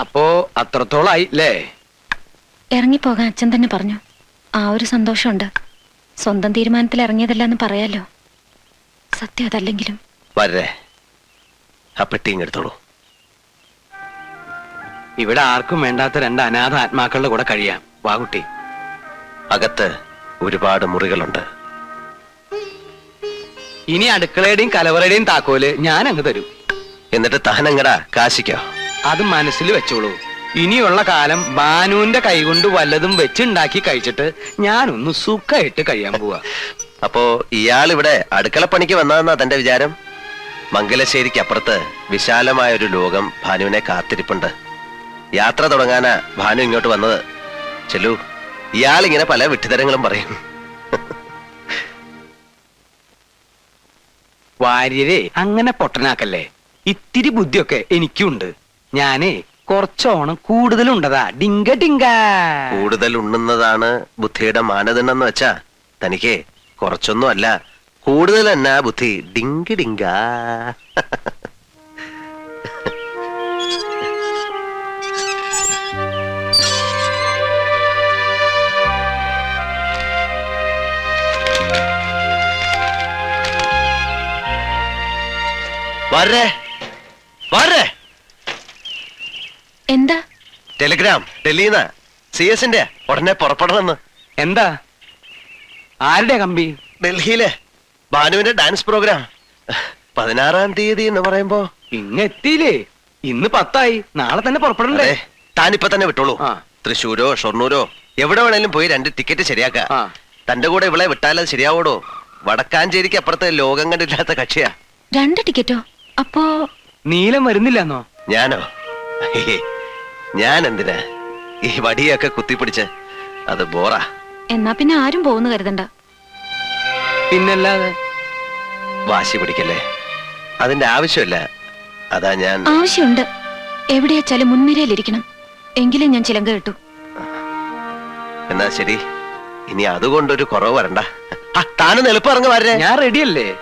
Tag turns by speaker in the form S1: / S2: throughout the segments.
S1: അപ്പോ അത്രത്തോളായി അല്ലേ
S2: ഇറങ്ങിപ്പോകാൻ അച്ഛൻ തന്നെ പറഞ്ഞു. ആ ഒരു സന്തോഷമുണ്ട്. സ്വന്തം തീരുമാനത്തിൽ ഇറങ്ങിയതല്ല എന്ന് പറയാലോ. സത്യം അതല്ലെങ്കിലും.
S3: വരേ ആ എടുത്തോളൂ.
S1: ഇവിടെ ആർക്കും വേണ്ടാത്ത രണ്ട് അനാഥ ആത്മാക്കളുടെ കൂടെ കഴിയാം. വാകുട്ടി
S3: അകത്ത് ഒരുപാട് മുറികളുണ്ട്.
S1: ഇനി അടുക്കളയുടെയും കലവറയുടെയും താക്കോൽ ഞാൻ അങ്ങ് തരും.
S3: എന്നിട്ട് താനങ്ങടാ കാശിക്കോ?
S1: അത് മനസ്സിൽ വെച്ചോളൂ. ഇനിയുള്ള കാലം ബാനുവിന്റെ കൈകൊണ്ട് വല്ലതും വെച്ചുണ്ടാക്കി കഴിച്ചിട്ട് ഞാനൊന്ന് സുഖമായിട്ട് കഴിയാൻ പോവാ.
S3: അപ്പോ ഇയാൾ ഇവിടെ അടുക്കളപ്പണിക്ക് വന്നതെന്നാ തന്റെ വിചാരം? മംഗലശ്ശേരിക്ക് അപ്പുറത്ത് വിശാലമായ ഒരു ലോകം ഭാനുവിനെ കാത്തിരിപ്പുണ്ട്. യാത്ര തുടങ്ങാനാ ഭാനു ഇങ്ങോട്ട് വന്നത്. ചെല്ലു ഇയാൾ ഇങ്ങനെ പല വിട്ടുതരങ്ങളും പറയും.
S1: വാര്യരെ അങ്ങനെ പൊട്ടനാക്കല്ലേ? ഇത്തിരി ബുദ്ധിയൊക്കെ എനിക്കുണ്ട്. ഞാനേ കുറച്ചോണം കൂടുതലുണ്ടതാ. ഡിങ്ക ഡിങ്ക.
S3: കൂടുതൽ ഉണ്ണുന്നതാണ് ബുദ്ധിയുടെ മാനദണ്ഡം എന്ന് വെച്ചാ തനിക്ക് കുറച്ചൊന്നും അല്ല കൂടുതൽ തന്നെ ബുദ്ധി. ഡിങ്കി ഡിങ്ക. വരേ വരേ.
S2: എന്താ?
S3: ടെലിഗ്രാം ഡൽഹിന്ന്. സി എസിന്റെ ഉടനെ പുറപ്പെടണമെന്ന്.
S1: എന്താ? ആരുടെ കമ്പി?
S3: ഡൽഹിയിലെ ഭാനുവിന്റെ ഡാൻസ് പ്രോഗ്രാം. പതിനാറാം തീയതി എന്ന് പറയുമ്പോ.
S1: ഇങ്ങ് എത്തിയില്ലേ? ഇന്ന് പത്തായി. നാളെ തന്നെ പുറപ്പെടണ്ടേ?
S3: താനിപ്പൊ തന്നെ വിട്ടോളൂ.
S1: ആ.
S3: തൃശ്ശൂരോ ഷൊർണൂരോ എവിടെ വേണേലും പോയി രണ്ട് ടിക്കറ്റ് ശരിയാക്ക.
S1: ആ.
S3: തന്റെ കൂടെ ഇവളെ വിട്ടാലത് ശരിയാവോടോ വടക്കാഞ്ചേരിക്ക് അപ്പുറത്ത് ലോകം കണ്ടില്ലാത്ത കക്ഷിയാ.
S2: രണ്ട് ടിക്കറ്റോ? അപ്പോ
S1: നീലം വരുന്നില്ലെന്നോ?
S3: ഞാനോ? ഞാൻ എന്തിനാ ഈ വടിയൊക്കെ കുത്തിപ്പിടിച്ച് അത് ബോറാ?
S2: എന്നാ പിന്നെ ആരും പോകുന്നു കരുതണ്ട.
S1: പിന്നല്ലാതെ
S3: വാശി പിടിക്കല്ലേ? അതിന്റെ ആവശ്യമില്ല. അതാ ഞാൻ
S2: ആവശ്യമുണ്ട്. എവിടെയാച്ചാലും മുൻനിരയിലിരിക്കണം. എങ്കിലും ഞാൻ ചിലങ്ക കിട്ടു.
S3: എന്നാ ശരി. ഇനി അതുകൊണ്ടൊരു കുറവ് വരണ്ട. താനും എളുപ്പം ഇറങ്ങി വരേ
S1: ഞാൻ റെഡിയല്ലേ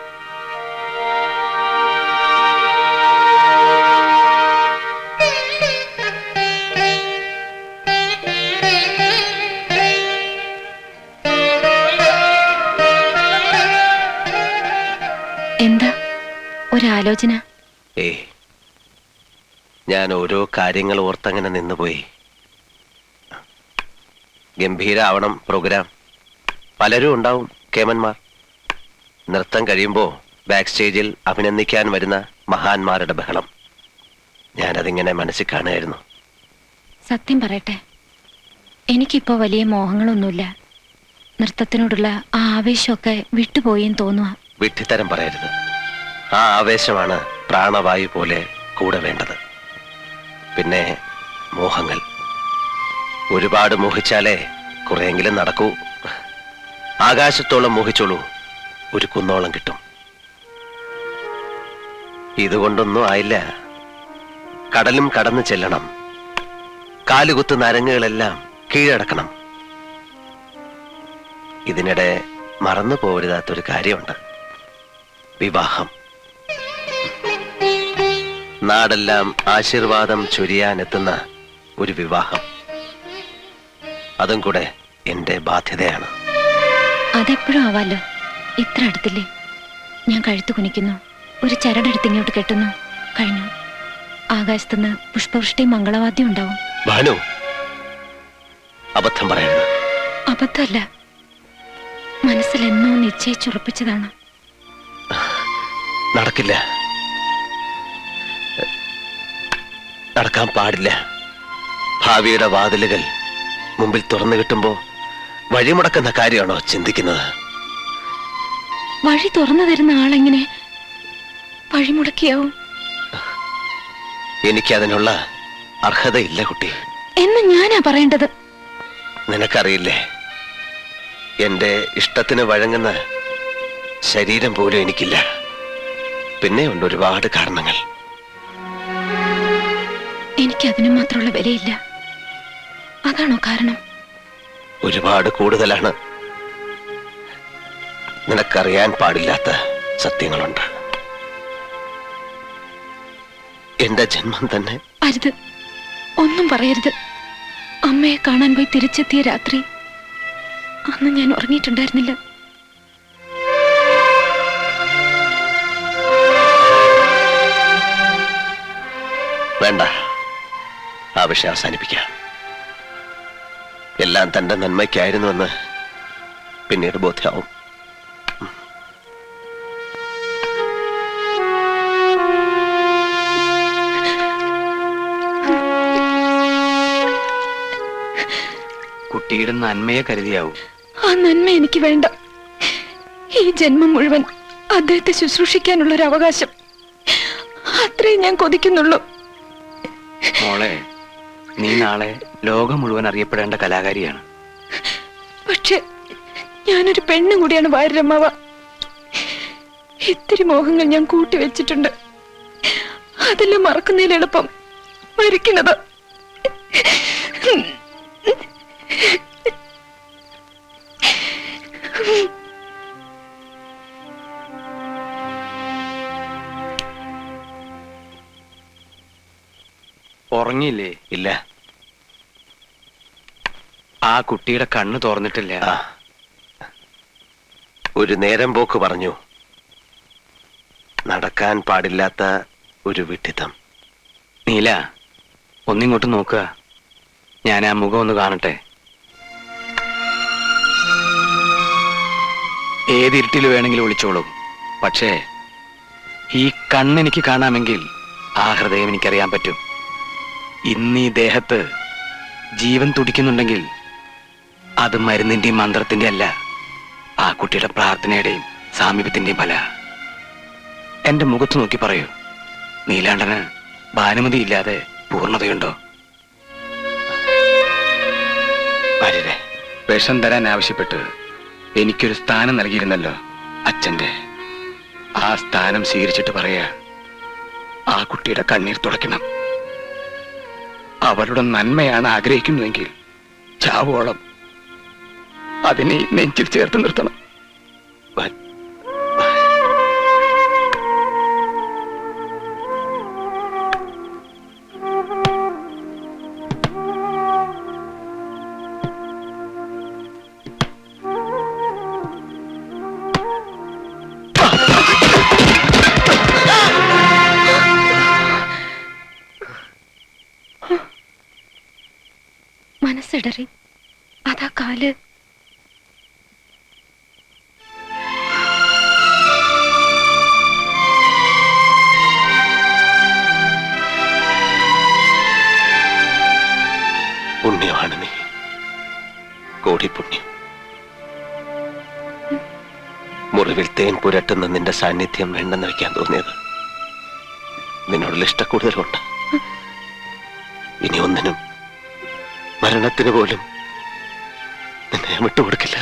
S2: എന്താ? ഒരാലോചന.
S3: ഏ ഞാൻ ഓരോ കാര്യങ്ങൾ ഓർത്തങ്ങനെ നിന്നുപോയി. ഗംഭീരാവണം പ്രോഗ്രാം. പലരും ഉണ്ടാവും കേമന്മാർ. നൃത്തം കഴിയുമ്പോ ബാക്ക് സ്റ്റേജിൽ അഭിനന്ദിക്കാൻ വരുന്ന മഹാന്മാരുടെ ബഹളം. ഞാനതിങ്ങനെ മനസ്സിൽ കാണുമായിരുന്നു
S2: സത്യം പറയട്ടെ. എനിക്കിപ്പോ വലിയ മോഹങ്ങളൊന്നുമില്ല. നൃത്തത്തിനോടുള്ള ആ ആവേശമൊക്കെ വിട്ടുപോയെന്ന് തോന്നുക
S3: വിഡ്ഢിത്തരം പറയരുത്. ആ ആവേശമാണ് പ്രാണവായു പോലെ കൂടെ വേണ്ടത്. പിന്നെ മോഹങ്ങൾ. ഒരുപാട് മോഹിച്ചാലേ കുറെയെങ്കിലും നടക്കൂ. ആകാശത്തോളം മോഹിച്ചോളൂ. ഒരു കുന്നോളം കിട്ടും. ഇതുകൊണ്ടൊന്നും ആയില്ല. കടലും കടന്നു ചെല്ലണം. കാലുകുത്ത് നരങ്ങുകളെല്ലാം കീഴടക്കണം. ഇതിനിടെ മറന്നു പോകരുതാത്തൊരു കാര്യമുണ്ട്. വിവാഹം. നാടെല്ലാം ആശീർവാദം ചൊരിയാനെത്തുന്ന ഒരു വിവാഹം. അതും കൂടെ എന്റെ ബാധ്യതയാണ്.
S2: അതെപ്പോഴും ആവാലോ? ഇത്ര അടുത്തില്ലേ? ഞാൻ കഴുത്തു കുനിക്കുന്നു. ഒരു ചരടെടുത്ത് ഇങ്ങോട്ട് കെട്ടുന്നു. കഴിഞ്ഞു. ആകാശത്തുനിന്ന് പുഷ്പവൃഷ്ടി മംഗളവാദ്യം ഉണ്ടാവും.
S3: ഭാനു അബദ്ധം പറയുന്നു
S2: അബദ്ധമല്ല. മനസ്സിലെന്നോ നിശ്ചയിച്ചുറപ്പിച്ചതാണ്.
S3: നടക്കില്ല. നടക്കാൻ പാടില്ല. ഭാവിയുടെ വാതിലുകൾ മുമ്പിൽ തുറന്നു കിട്ടുമ്പോ വഴിമുടക്കുന്ന കാര്യമാണോ ചിന്തിക്കുന്നത്?
S2: വഴി തുറന്നു തരുന്ന ആളെങ്ങനെ വഴിമുടക്കിയാവും?
S3: എനിക്കതിനുള്ള അർഹതയില്ല കുട്ടി.
S2: എന്ന് ഞാനാ പറയേണ്ടത്.
S3: നിനക്കറിയില്ലേ? എന്റെ ഇഷ്ടത്തിന് വഴങ്ങുന്ന ശരീരം പോലും എനിക്കില്ല. പിന്നെ ഉണ്ട് ഒരുപാട് കാരണങ്ങൾ.
S2: എനിക്ക് അതിനു മാത്രമുള്ള വിലയില്ല. അതാണോ കാരണം?
S3: ഒരുപാട് കൂടുതലാണ്. നിനക്കറിയാൻ പാടില്ലാത്ത സത്യങ്ങളുണ്ട്. എന്റെ ജന്മം തന്നെ.
S2: അരുത്. ഒന്നും പറയരുത്. അമ്മയെ കാണാൻ പോയി തിരിച്ചെത്തിയ രാത്രി അന്ന് ഞാൻ ഉറങ്ങിയിട്ടുണ്ടായിരുന്നില്ല.
S3: വേണ്ട. ആ വിഷയം അവസാനിപ്പിക്കാം. എല്ലാം തന്റെ നന്മയ്ക്കായിരുന്നുവെന്ന് പിന്നീട് ബോധ്യമാവും
S1: കുട്ടിയുടെ നന്മയെ കരുതിയാവും.
S2: ആ നന്മ എനിക്ക് വേണ്ട. ഈ ജന്മം മുഴുവൻ അദ്ദേഹത്തെ ശുശ്രൂഷിക്കാനുള്ള ഒരു അവകാശം അത്രേ ഞാൻ കൊതിക്കുന്നുള്ളൂ.
S1: മോളെ നീ നാളെ ലോകം മുഴുവൻ അറിയപ്പെടേണ്ട കലാകാരിയാണ്.
S2: പക്ഷെ ഞാനൊരു പെണ്ണും കൂടിയാണ് വാരരമ്മാവ ഇത്തിരി മോഹങ്ങൾ ഞാൻ കൂട്ടി വെച്ചിട്ടുണ്ട്. അതെല്ലാം മറക്കുന്നതിൽ എളുപ്പം. മരിക്കുന്നത്.
S1: ഉറങ്ങിയില്ലേ?
S3: ഇല്ല.
S1: ആ കുട്ടിയുടെ കണ്ണ് തുറന്നിട്ടില്ല.
S3: ഒരു നേരം പോക്ക് പറഞ്ഞു. നടക്കാൻ പാടില്ലാത്ത ഒരു വിട്ടിത്തം
S1: നീല ഒന്നിങ്ങോട്ട് നോക്കുക. ഞാൻ ആ മുഖം ഒന്ന് കാണട്ടെ. ഏതിരുട്ടിൽ വേണമെങ്കിലും വിളിച്ചോളൂ പക്ഷേ ഈ കണ്ണെനിക്ക് കാണാമെങ്കിൽ ആ ഹൃദയം എനിക്കറിയാൻ പറ്റും. ഇന്ന് ദേഹത്ത് ജീവൻ തുടിക്കുന്നുണ്ടെങ്കിൽ അത് മരുന്നിന്റെയും മന്ത്രത്തിന്റെ അല്ല ആ കുട്ടിയുടെ പ്രാർത്ഥനയുടെയും സാമീപ്യത്തിന്റെയും ഫല. എന്റെ മുഖത്ത് നോക്കി പറയൂ. നീലാണ്ടന് ഭാനുമതി ഇല്ലാതെ
S3: പൂർണതയുണ്ടോ?
S1: വിഷം തരാൻ ആവശ്യപ്പെട്ട് എനിക്കൊരു സ്ഥാനം നൽകിയിരുന്നല്ലോ അച്ഛന്റെ. ആ സ്ഥാനം സ്വീകരിച്ചിട്ട് പറയാ ആ കുട്ടിയുടെ കണ്ണീർ തുടയ്ക്കണം. അവളുടെ നന്മയാണ് ആഗ്രഹിക്കുന്നതെങ്കിൽ ചാവോളം അതിനെ നെഞ്ചിൽ ചേർത്ത് നിർത്തണം.
S3: മുറിവിൽ തേൻ പുരട്ടുന്ന നിന്റെ സാന്നിധ്യം വേണ്ടെന്ന് വെക്കാൻ തോന്നിയത്. നിന്നോടുള്ള ഇഷ്ടക്കൂടുതലുണ്ട്. ഇനി ഒന്നിനും മരണത്തിന് പോലും നിന്നെ വിട്ടുകൊടുക്കില്ല.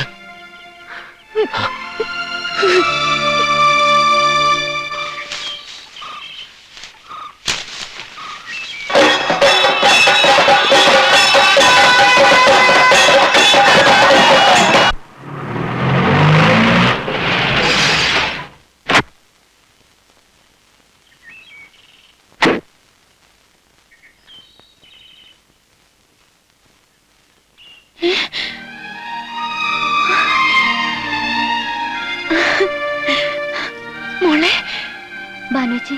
S4: ബാനുജി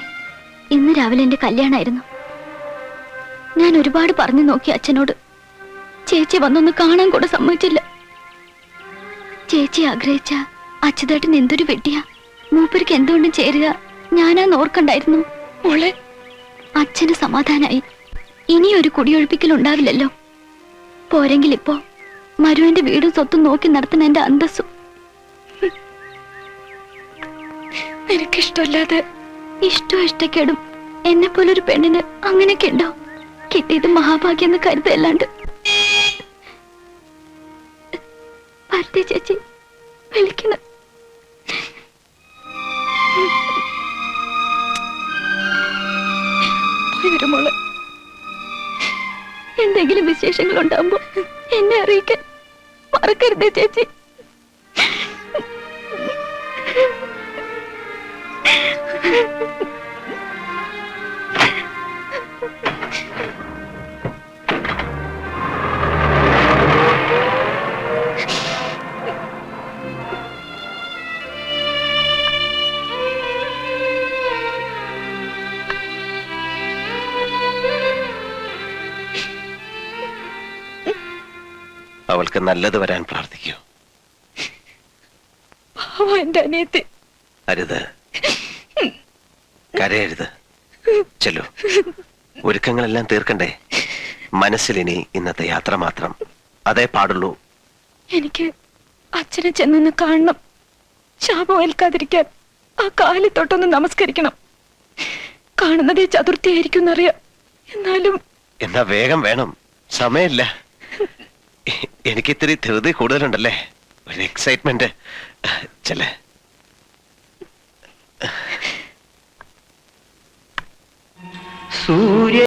S4: ഇന്ന് രാവിലെ എന്റെ കല്യാണമായിരുന്നു ഞാൻ ഒരുപാട് പറഞ്ഞു നോക്കി അച്ഛനോട്. ചേച്ചി വന്നൊന്ന് കാണാൻ കൂടെ സമ്മതിച്ചില്ല. ചേച്ചി ആഗ്രഹിച്ച അച്യുതേട്ടൻ എന്തൊരു വെട്ടിയാ. മൂപ്പർക്ക് എന്തുകൊണ്ടും ചേരുക ഞാനാ ഓർക്കണ്ടായിരുന്നു.
S2: മോളെ
S4: അച്ഛന് സമാധാനായി. ഇനി ഒരു കുടിയൊഴിപ്പിക്കൽ ഉണ്ടാവില്ലല്ലോ. പോരെങ്കിൽ ഇപ്പോ മരുവിന്റെ വീടും സ്വത്തും നോക്കി നടത്തുന്ന എന്റെ അന്തസ്സും.
S2: നിനക്കിഷ്ടമല്ലാതെ
S4: ഇഷ്ടോ ഇഷ്ടക്കേടും. എന്നെ പോലൊരു പെണ്ണിന് അങ്ങനെയൊക്കെ ഉണ്ടോ? കിട്ടിയത് മഹാഭാഗ്യം എന്ന് കരുതല്ലാണ്ട് ചേച്ചി വിളിക്കണം. എന്തെങ്കിലും വിശേഷങ്ങൾ ഉണ്ടാകുമ്പോ എന്നെ അറിയിക്കാൻ മറക്കരുതേ ചേച്ചി.
S3: അവൾക്ക് നല്ലത് വരാൻ പ്രാർത്ഥിക്കൂ. അരുത്. കരയരുത്. ചെല്ലു. ഒരുക്കങ്ങളെല്ലാം തീർക്കണ്ടേ? മനസ്സിലിനി ഇന്നത്തെ യാത്ര മാത്രം അതേ പാടുള്ളൂ.
S2: എനിക്ക് അച്ഛനെ ചെന്നൊന്ന് കാണണം. ശാപം ഏൽക്കാതിരിക്കാൻ ആ കാലി തൊട്ടൊന്ന് നമസ്കരിക്കണം. കാണുന്നതേ ചതുർത്ഥി ആയിരിക്കും എന്നറിയാം എന്നാലും
S3: എന്നാ വേഗം വേണം. സമയമില്ല. എനിക്ക് ഇത്തിരി ധൃതി കൂടുതലുണ്ടല്ലേ? ഒരു എക്സൈറ്റ്മെന്റ് ചെല്ലേ.
S5: സൂര്യ